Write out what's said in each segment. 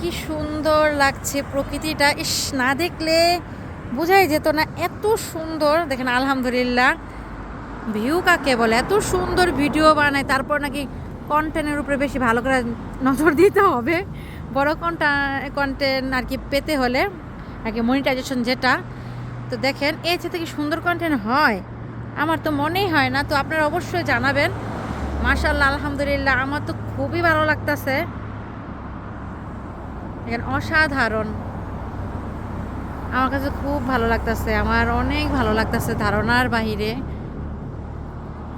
কি সুন্দর লাগছে প্রকৃতিটা। ইস, না দেখলে বোঝাই যেত না এত সুন্দর। দেখেন, আলহামদুলিল্লাহ। ভিউ কাকে বলে? এত সুন্দর ভিডিও বানায়, তারপর নাকি কন্টেন্টের উপরে বেশি ভালো করে নজর দিতে হবে। বড় কন্টেন্ট আর কি পেতে হলে, আর কি মনিটাইজেশন যেটা। তো দেখেন এর চেয়ে থেকে সুন্দর কন্টেন্ট হয়। আমার তো মনেই হয় না, তো আপনারা অবশ্যই জানাবেন। মাশাল্লাহ আলহামদুলিল্লাহ, আমার তো খুবই ভালো লাগতাছে। দেখেন অসাধারণ। আমার কাছে খুব ভালো লাগতাছে, আমার অনেক ভালো লাগতাছে ধারণার বাহিরে।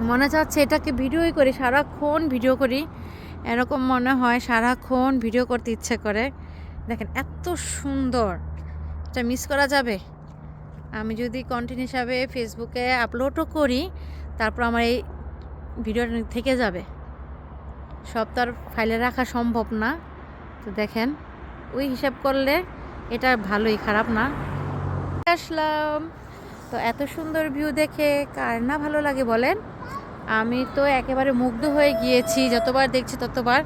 মনে চাচ্ছে এটাকে ভিডিওই করি, সারাক্ষণ ভিডিও করি। এরকম মনে হয় সারাক্ষণ ভিডিও করতে ইচ্ছে করে। দেখেন, এত সুন্দর। এটা মিস করা যাবে? আমি যদি কন্টেন্ট হিসাবে ফেসবুকে আপলোডও করি, তারপর আমার এই ভিডিওটা থেকে যাবে। সব তো আর ফাইলে রাখা সম্ভব না। তো দেখেন ওই হিসাব করলে এটা ভালোই, খারাপ না। আসলাম। তো এত সুন্দর ভিউ দেখে কার না ভালো লাগে বলেন? আমি তো একেবারে মুগ্ধ হয়ে গিয়েছি, যতবার দেখছি ততবার।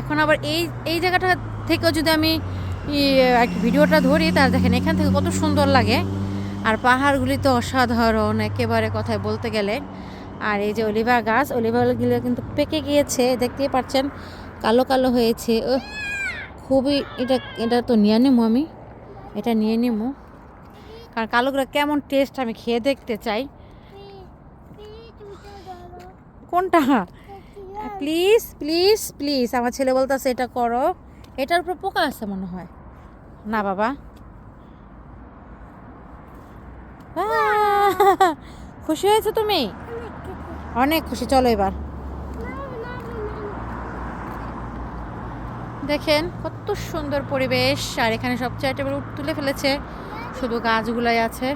এখন আবার এই এই জায়গাটা থেকেও যদি আমি আর কি ভিডিওটা ধরি, তাহলে দেখেন এখান থেকে কত সুন্দর লাগে। আর পাহাড়গুলি তো অসাধারণ, একেবারে কথায় বলতে গেলে। আর এই যে অলিভা গাছ, অলিভাগুলো কিন্তু পেকে গিয়েছে, দেখতেই পাচ্ছেন, কালো কালো হয়েছে। ও খুবই এটা এটা তো নিয়ে নিবো আমি। এটা নিয়ে নিবো। কারণ কালোগুলো কেমন টেস্ট আমি খেয়ে দেখতে চাই। কোনটা? প্লিজ প্লিজ প্লিজ আমার ছেলে বলতেছে এটা করো। এটার উপর পোকা আছে মনে হয়। না বাবা। খুশি হয়েছো তুমি? অনেক খুশি, চলো এবার। দেখেন কত সুন্দর পরিবেশ, আর এখানে সব উঠ তুলে ফেলেছে। শুধু গাছগুলাই আছে।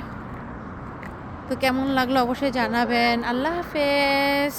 তো কেমন লাগল অবশ্যই জানাবেন। আল্লাহ হাফেজ।